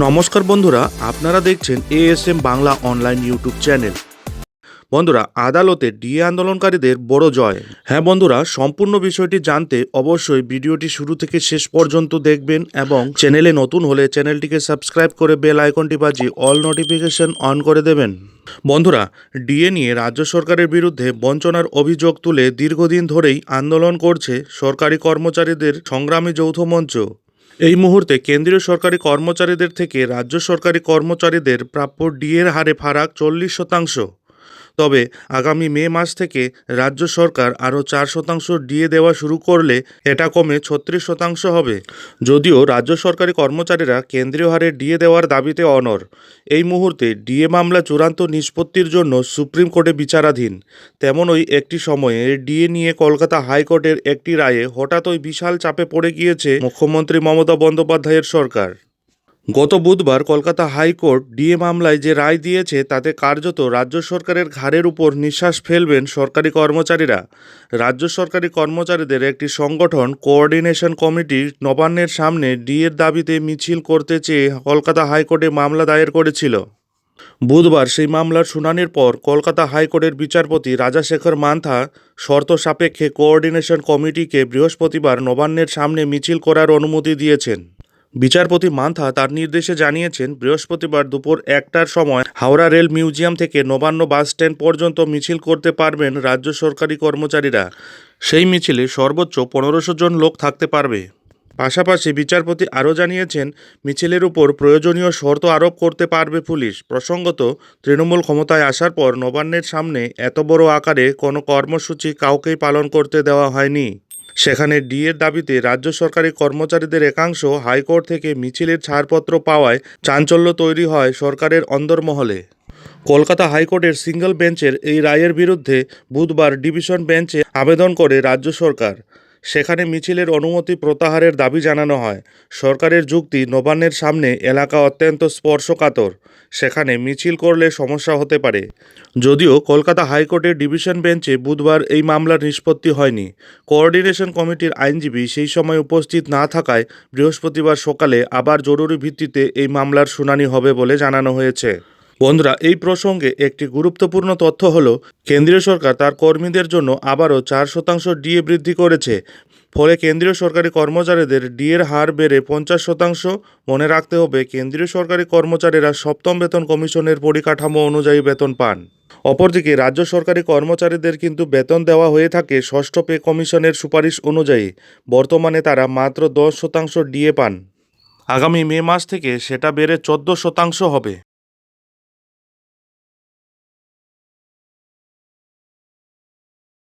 নমস্কার বন্ধুরা, আপনারা দেখছেন ASM Bangla online YouTube channel বন্ধুরা, আদালতে ডিএ আন্দোলনকারীদের বড় জয়। হ্যাঁ বন্ধুরা, সম্পূর্ণ বিষয়টি জানতে অবশ্যই ভিডিওটি শুরু থেকে শেষ পর্যন্ত দেখবেন এবং চ্যানেলে নতুন হলে চ্যানেলটিকে সাবস্ক্রাইব করে বেল আইকনটি বাজিয়ে অল নোটিফিকেশন অন করে দেবেন। বন্ধুরা, ডিএ নিয়ে রাজ্য সরকারের বিরুদ্ধে বঞ্চনার অভিযোগ তুলে দীর্ঘদিন ধরেই আন্দোলন করছে সরকারি কর্মচারীদের সংগ্রামী যৌথ মঞ্চ। এই মুহূর্তে কেন্দ্রীয় সরকারি কর্মচারীদের থেকে রাজ্য সরকারি কর্মচারীদের প্রাপ্য ডিএর হারে ফারাক চল্লিশ শতাংশ। তবে আগামী মে মাস থেকে রাজ্য সরকার আরও চার শতাংশ ডিএ দেওয়া শুরু করলে এটা কমে ছত্রিশ শতাংশ হবে। যদিও রাজ্য সরকারি কর্মচারীরা কেন্দ্রীয় হারে ডিএ দেওয়ার দাবিতে অনর এই মুহূর্তে ডিএ মামলা চূড়ান্ত নিষ্পত্তির জন্য সুপ্রিম কোর্টে বিচারাধীন। তেমনই একটি সময়ে ডিএ নিয়ে কলকাতা হাইকোর্টের একটি রায়ে হঠাৎই বিশাল চাপে পড়ে গিয়েছে মুখ্যমন্ত্রী মমতা বন্দ্যোপাধ্যায়ের সরকার। গত বুধবার কলকাতা হাইকোর্ট ডিএ মামলায় যে রায় দিয়েছে, তাতে কার্যত রাজ্য সরকারের ঘাড়ের উপর নিঃশ্বাস ফেলবেন সরকারি কর্মচারীরা। রাজ্য সরকারি কর্মচারীদের একটি সংগঠন কোঅর্ডিনেশন কমিটি নবান্নের সামনে ডিএর দাবিতে মিছিল করতে চেয়ে কলকাতা হাইকোর্টে মামলা দায়ের করেছিল। বুধবার সেই মামলার শুনানির পর কলকাতা হাইকোর্টের বিচারপতি রাজাশেখর মান্থা শর্ত সাপেক্ষে কোঅর্ডিনেশন কমিটিকে বৃহস্পতিবার নবান্নের সামনে মিছিল করার অনুমতি দিয়েছেন। বিচারপতি মান্থা তার নির্দেশে জানিয়েছেন, বৃহস্পতিবার দুপুর একটার সময় হাওড়া রেল মিউজিয়াম থেকে নবান্ন বাস স্ট্যান্ড পর্যন্ত মিছিল করতে পারবেন রাজ্য সরকারি কর্মচারীরা। সেই মিছিলে সর্বোচ্চ পনেরোশো জন লোক থাকতে পারবে। পাশাপাশি বিচারপতি আরও জানিয়েছেন, মিছিলের উপর প্রয়োজনীয় শর্ত আরোপ করতে পারবে পুলিশ। প্রসঙ্গত, তৃণমূল ক্ষমতায় আসার পর নবান্নের সামনে এত বড় আকারে কোনো কর্মসূচি কাউকেই পালন করতে দেওয়া হয়নি। সেখানে ডিএর দাবিতে রাজ্য সরকারি কর্মচারীদের একাংশ হাইকোর্ট থেকে মিছিলের ছাড়পত্র পাওয়ায় চাঞ্চল্য তৈরি হয় সরকারের অন্দরমহলে। কলকাতা হাইকোর্টের সিঙ্গল বেঞ্চের এই রায়ের বিরুদ্ধে বুধবার ডিভিশন বেঞ্চে আবেদন করে রাজ্য সরকার। সেখানে মিছিলের অনুমতি প্রত্যাহারের দাবি জানানো হয়। সরকারের যুক্তি, নবান্নের সামনে এলাকা অত্যন্ত স্পর্শকাতর। সেখানে মিছিল করলে সমস্যা হতে পারে। যদিও কলকাতা হাইকোর্টের ডিভিশন বেঞ্চে বুধবার এই মামলার নিষ্পত্তি হয়নি। কোঅর্ডিনেশন কমিটির আইনজীবী সেই সময় উপস্থিত না থাকায় বৃহস্পতিবার সকালে আবার জরুরি ভিত্তিতে এই মামলার শুনানি হবে বলে জানানো হয়েছে। বন্ধুরা, এই প্রসঙ্গে একটি গুরুত্বপূর্ণ তথ্য হল, কেন্দ্রীয় সরকার তার কর্মীদের জন্য আবারও চার শতাংশ ডিএ বৃদ্ধি করেছে। ফলে কেন্দ্রীয় সরকারি কর্মচারীদের ডিএর হার বেড়ে পঞ্চাশ শতাংশ। মনে রাখতে হবে, কেন্দ্রীয় সরকারি কর্মচারীরা সপ্তম বেতন কমিশনের পরিকাঠামো অনুযায়ী বেতন পান। অপরদিকে, রাজ্য সরকারি কর্মচারীদের কিন্তু বেতন দেওয়া হয়ে থাকে ষষ্ঠ পে কমিশনের সুপারিশ অনুযায়ী। বর্তমানে তারা মাত্র দশ শতাংশ ডিএ পান। আগামী মে মাস থেকে সেটা বেড়ে চোদ্দ শতাংশ হবে।